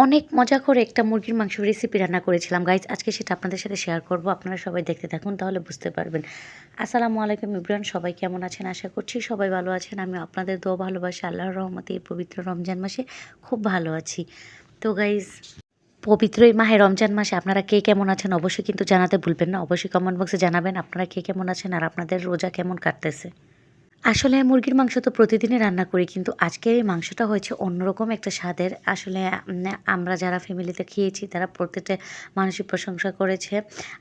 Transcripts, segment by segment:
অনেক মজা করে একটা মুরগির মাংস রেসিপি রান্না করেছিলাম। গাইজ আজকে সেটা আপনাদের সাথে শেয়ার করব। আপনারা সবাই দেখতে থাকুন, তাহলে বুঝতে পারবেন। আসসালামু আলাইকুম ইব্রান সবাই কেমন আছেন? আশা করছি সবাই ভালো আছেন। আমি আপনাদের দোয়া, ভালোবাসি, আল্লাহর রহমতে এই পবিত্র রমজান মাসে খুব ভালো আছি। তো গাইজ পবিত্র এই মাহে রমজান মাসে আপনারা কে কেমন আছেন অবশ্যই কিন্তু জানাতে ভুলবেন না। অবশ্যই কমেন্ট বক্সে জানাবেন আপনারা কে কেমন আছেন আর আপনাদের রোজা কেমন কাটতেছে। আসলে মুরগির মাংস তো প্রতিদিনই রান্না করি, কিন্তু আজকের এই মাংসটা হয়েছে অন্যরকম একটা স্বাদের। আসলে আমরা যারা ফ্যামিলিতে খেয়েছি, তারা প্রত্যেকটা মানুষই প্রশংসা করেছে।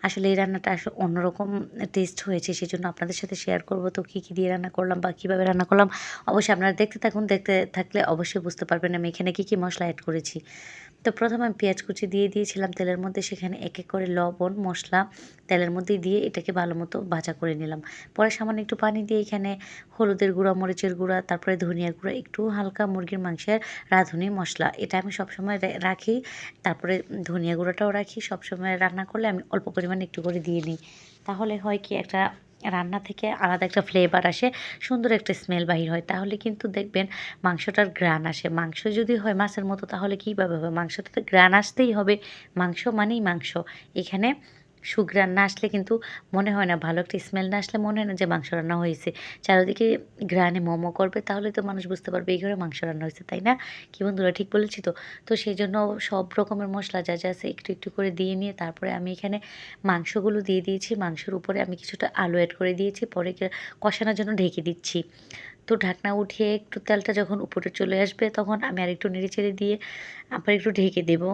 আসলে এই রান্নাটা আসলে অন্যরকম টেস্ট হয়েছে সেই জন্য আপনাদের সাথে শেয়ার করব। তো কী কী দিয়ে রান্না করলাম বা কীভাবে রান্না করলাম, অবশ্যই আপনারা দেখতে থাকুন। দেখতে থাকলে অবশ্যই বুঝতে পারবেন আমি এখানে কী কী মশলা অ্যাড করেছি। তো প্রথমে আমি পেঁয়াজ কুচি দিয়ে দিয়েছিলাম তেলের মধ্যে, সেখানে এক এক করে লবণ, মশলা তেলের মধ্যে দিয়ে এটাকে ভালো মতো ভাজা করে নিলাম। পরে সামান্য একটু পানি দিয়ে এখানে হলুদের গুঁড়া, মরিচের গুঁড়া, তারপরে ধনিয়ার গুঁড়া, একটু হালকা মুরগির মাংসের রাঁধুনি মশলা। এটা আমি সবসময় রাখি। তারপরে ধনিয়া গুঁড়োটাও রাখি। সবসময় রান্না করলে আমি অল্প পরিমাণে একটু করে দিয়ে নিই। তাহলে হয় কি, একটা রান্না থেকে আলাদা একটা ফ্লেভার আসে, সুন্দর একটা স্মেল বাহির হয়। তাহলে কিন্তু দেখবেন মাংসটার গ্রান আসে। মাংস যদি হয় মাছের মতো, তাহলে কীভাবে হবে? মাংসটা তো গ্রান আসতেই হবে। মাংস মানেই মাংস। এখানে সুগ্রান না আসলে কিন্তু মনে হয় না, ভালো একটা স্মেল না আসলে মনে হয় না যে মাংস রান্না হয়েছে। চারিদিকে গ্রানে মোমো করবে, তাহলে তো মানুষ বুঝতে পারবে এই ঘরে মাংস রান্না হয়েছে, তাই না? কি বন্ধুরা, ঠিক বলেছি তো? তো সেই জন্য সব রকমের মশলা যা যা আছে একটু একটু করে দিয়ে নিয়ে তারপরে আমি এখানে মাংসগুলো দিয়ে দিয়েছি। মাংসের উপরে আমি কিছুটা আলু অ্যাড করে দিয়েছি, পরে কষানোর জন্য ঢেকে দিচ্ছি। তো ঢাকনা উঠিয়ে একটু তেলটা যখন উপরে চলে আসবে, তখন আমি আর একটু নেড়ে চেড়ে দিয়ে আবার একটু ঢেকে দেবো।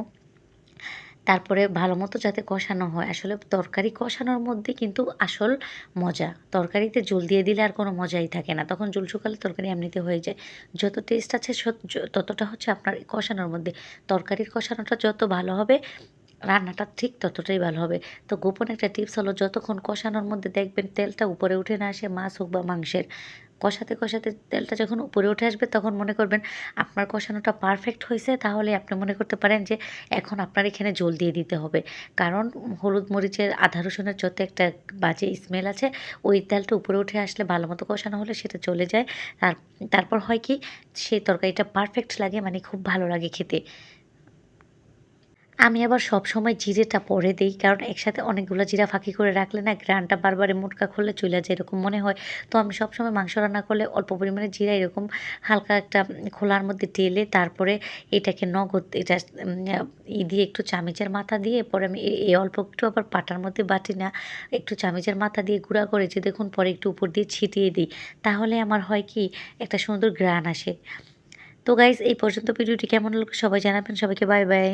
তারপরে ভালো মতো যাতে কষানো হয়। আসলে তরকারি কষানোর মধ্যে কিন্তু আসল মজা। তরকারিতে জল দিয়ে দিলে আর কোনো মজাই থাকে না। তখন জল শুকালে তরকারি এমনিতে হয়ে যায়। যত টেস্ট আছে ততটা হচ্ছে আপনার কষানোর মধ্যে। তরকারির কষানোটা যত ভালো হবে রান্নাটা ঠিক ততটাই ভালো হবে। তো গোপন একটা টিপস হলো, যতক্ষণ কষানোর মধ্যে দেখবেন তেলটা উপরে উঠে না আসে, মাছ হোক বা মাংসের, কষাতে কষাতে তেলটা যখন উপরে উঠে আসবে, তখন মনে করবেন আপনার কষানোটা পারফেক্ট হয়েছে, তাহলে আপনি মনে করতে পারেন যে এখন আপনার এখানে জল দিয়ে দিতে হবে। কারণ হলুদ মরিচের আধা রসুনের যত একটা বাজে স্মেল আছে, ওই তেলটা উপরে উঠে আসলে ভালো মতো কষানো হলে সেটা চলে যায়। আর তারপর হয় কি সেই তরকারিটা পারফেক্ট লাগে মানে খুব ভালো লাগে খেতে। আমি আবার সব সময় জিরেটা পরে দিই, কারণ একসাথে অনেকগুলো জিরা ফাঁকি করে রাখলে না গ্রানটা বারবারে মোটকা খুললে চলে যায়, এরকম মনে হয়। তো আমি সব সময় মাংস রান্না করলে অল্প পরিমাণে জিরা এরকম হালকা একটা খোলার মধ্যে ঢেলে তারপরে এটাকে নগদ এটা ই দিয়ে একটু চামিচের মাথা দিয়ে, পরে আমি এই অল্প একটু আবার পাটার মধ্যে বাটি না, একটু চামিচের মাথা দিয়ে গুঁড়া করেছি দেখুন পরে একটু উপর দিয়ে ছিটিয়ে দিই, তাহলে আমার হয় কি একটা সুন্দর গ্রান আসে। তো গাইজ এই পর্যন্ত ভিডিওটি কেমন হলো সবাই জানাবেন, সবাইকে বাই বাই